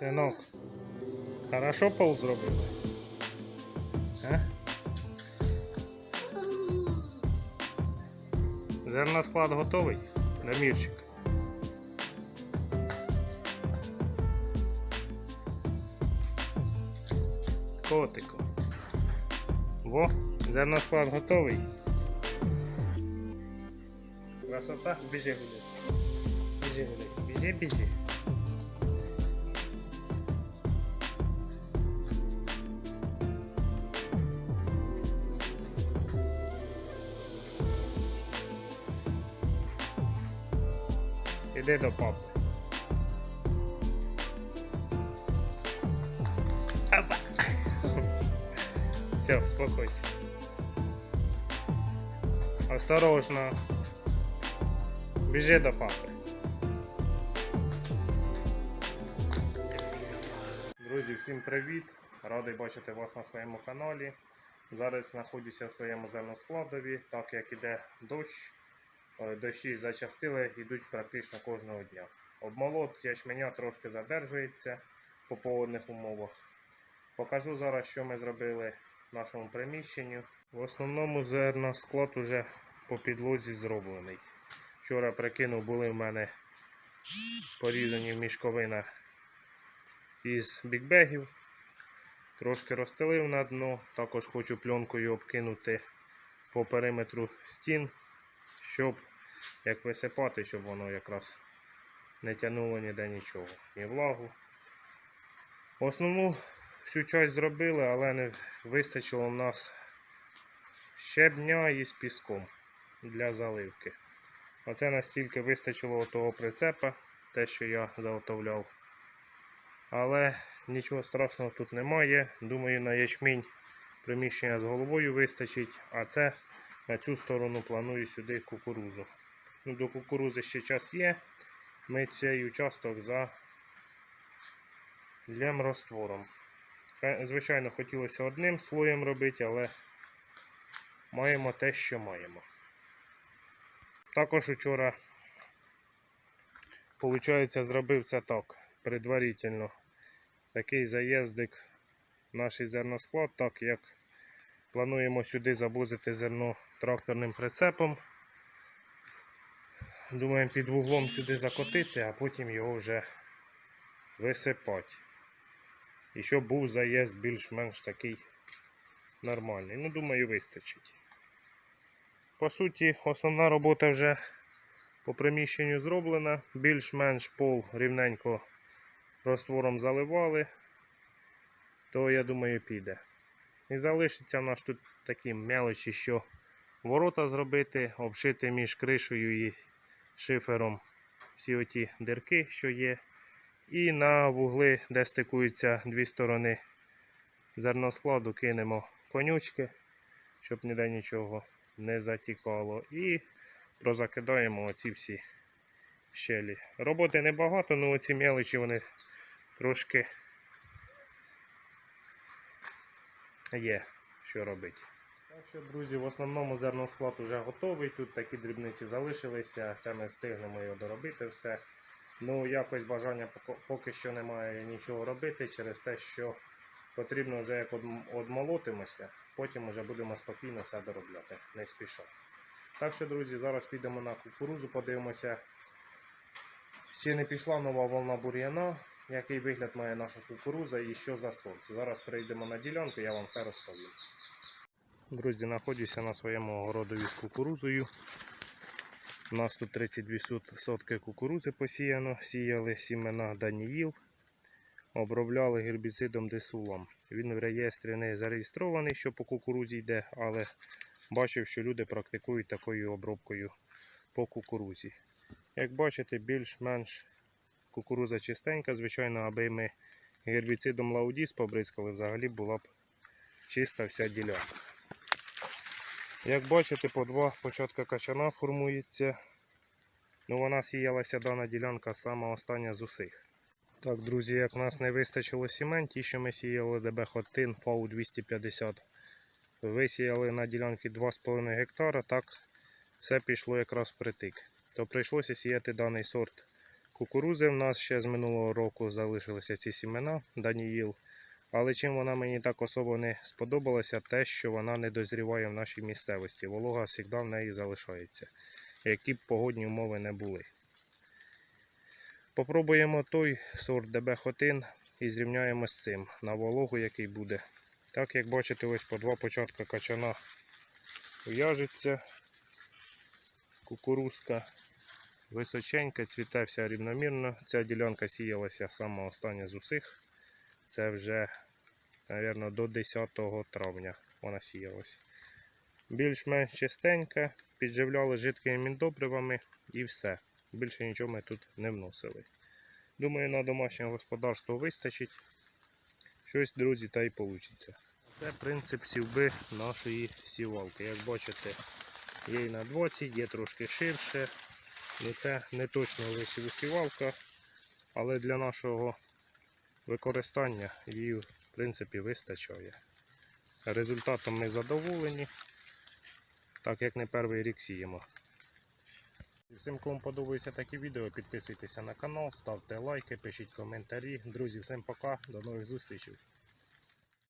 Синок, хорошо пол зробили? А? Зерносклад готовий? Дамірчик. Котику. Во, зерносклад готовий. Красота, біжи гуляй. Біжи гуляй. Біжи, біжи. Іди до папи. Опа. Все, успокойся. Осторожно. Біжи до папи. Друзі, всім привіт! Радий бачити вас на своєму каналі. Зараз знаходжуся в своєму зерноскладові, так як іде дощ. Е, Дощі зачастили, йдуть практично кожного дня. Обмолот ячменя трошки задержується по погодних умовах. Покажу зараз, що ми зробили в нашому приміщенні. В основному зерносклад уже по підлозі зроблений. Вчора прикинув, були в мене порізані мішковина із бікбегів. Трошки розстелив на дно. Також хочу пленкою обкинути по периметру стін, щоб як висипати, щоб воно якраз не тягнуло ніде нічого, ні влагу. Основну всю часть зробили, але не вистачило в нас щебня із піском для заливки. Оце настільки вистачило того прицепа, те, що я заготовляв. Але нічого страшного тут немає. Думаю, на ячмінь приміщення з головою вистачить, а це на цю сторону планую сюди кукурузу. Ну, до кукурузи ще час є. Ми цей участок за раствором. Звичайно, хотілося одним слоєм робити, але маємо те, що маємо. Також вчора, виходить, зробив це так, предварительно. Такий заїздик в наш зерносклад, так як плануємо сюди завозити зерно тракторним прицепом. Думаємо під вуглом сюди закотити, а потім його вже висипати. І щоб був заїзд більш-менш такий нормальний. Ну, думаю, вистачить. По суті, основна робота вже по приміщенню зроблена. Більш-менш пол рівненько роствором заливали, то я думаю піде. І залишиться в нас тут такі мелочі, що ворота зробити, обшити між кришею і шифером всі оті дирки, що є. І на вугли, де стикуються дві сторони зерноскладу, кинемо конючки, щоб ніде нічого не затікало. І прозакидаємо оці всі щелі. Роботи небагато, але оці мелочі вони трошки є, що робити. Так що, друзі, в основному зерносклад вже готовий. Тут такі дрібниці залишилися. Це ми встигнемо його доробити все. Ну, якось бажання поки що немає нічого робити через те, що потрібно вже як одмолотимося, потім вже будемо спокійно все доробляти, не спіша. Так що, друзі, зараз підемо на кукурузу, подивимося, чи не пішла нова волна бур'яна, який вигляд має наша кукуруза і що за сорт. Зараз перейдемо на ділянку, я вам все розповім. Друзі, знаходжуся на своєму огородові з кукурузою. У нас тут 32 сотки кукурузи посіяно, сіяли сімена Даніїл, обробляли гербіцидом десулом. Він в реєстрі не зареєстрований, що по кукурузі йде, але бачив, що люди практикують такою обробкою по кукурузі. Як бачите, більш-менш кукуруза чистенька, звичайно, аби ми гербіцидом лаудіс побризкали, взагалі була б чиста вся ділянка. Як бачите, по два початка качана формується. Ну, вона сіялася дана ділянка сама остання з усіх. Так, друзі, як нас не вистачило сімен, ті, що ми сіяли ДБ Хотин ФАУ 250, висіяли на ділянці 2,5 гектара, так все пішло якраз впритик. То прийшлося сіяти даний сорт кукурузи в нас ще з минулого року залишилися ці сімена Даніїл. Але чим вона мені так особо не сподобалася, те, що вона не дозріває в нашій місцевості. Волога завжди в неї залишається, які б погодні умови не були. Попробуємо той сорт ДБ Хотин і зрівняємо з цим на вологу, який буде. Так як бачите, ось по два початка качана уяжеться. Кукурузка височенька, цвіте вся рівномірно. Ця ділянка сіялася саме остання з усіх. Це вже, мабуть, до 10 травня вона сіялася. Більш-менш чистенька, підживляли жидкими міндобривами і все. Більше нічого ми тут не вносили. Думаю, на домашнє господарство вистачить. Щось, друзі, та й вийде. Це принцип сівби нашої сівалки. Як бачите, є і на 20, є трошки ширше. Ну, це не точно висіву сівалка, але для нашого використання її в принципі вистачає. Результатом ми задоволені, так як не перший рік сіємо. Всім, кому подобаються такі відео, підписуйтеся на канал, ставте лайки, пишіть коментарі. Друзі, всім пока, до нових зустрічей.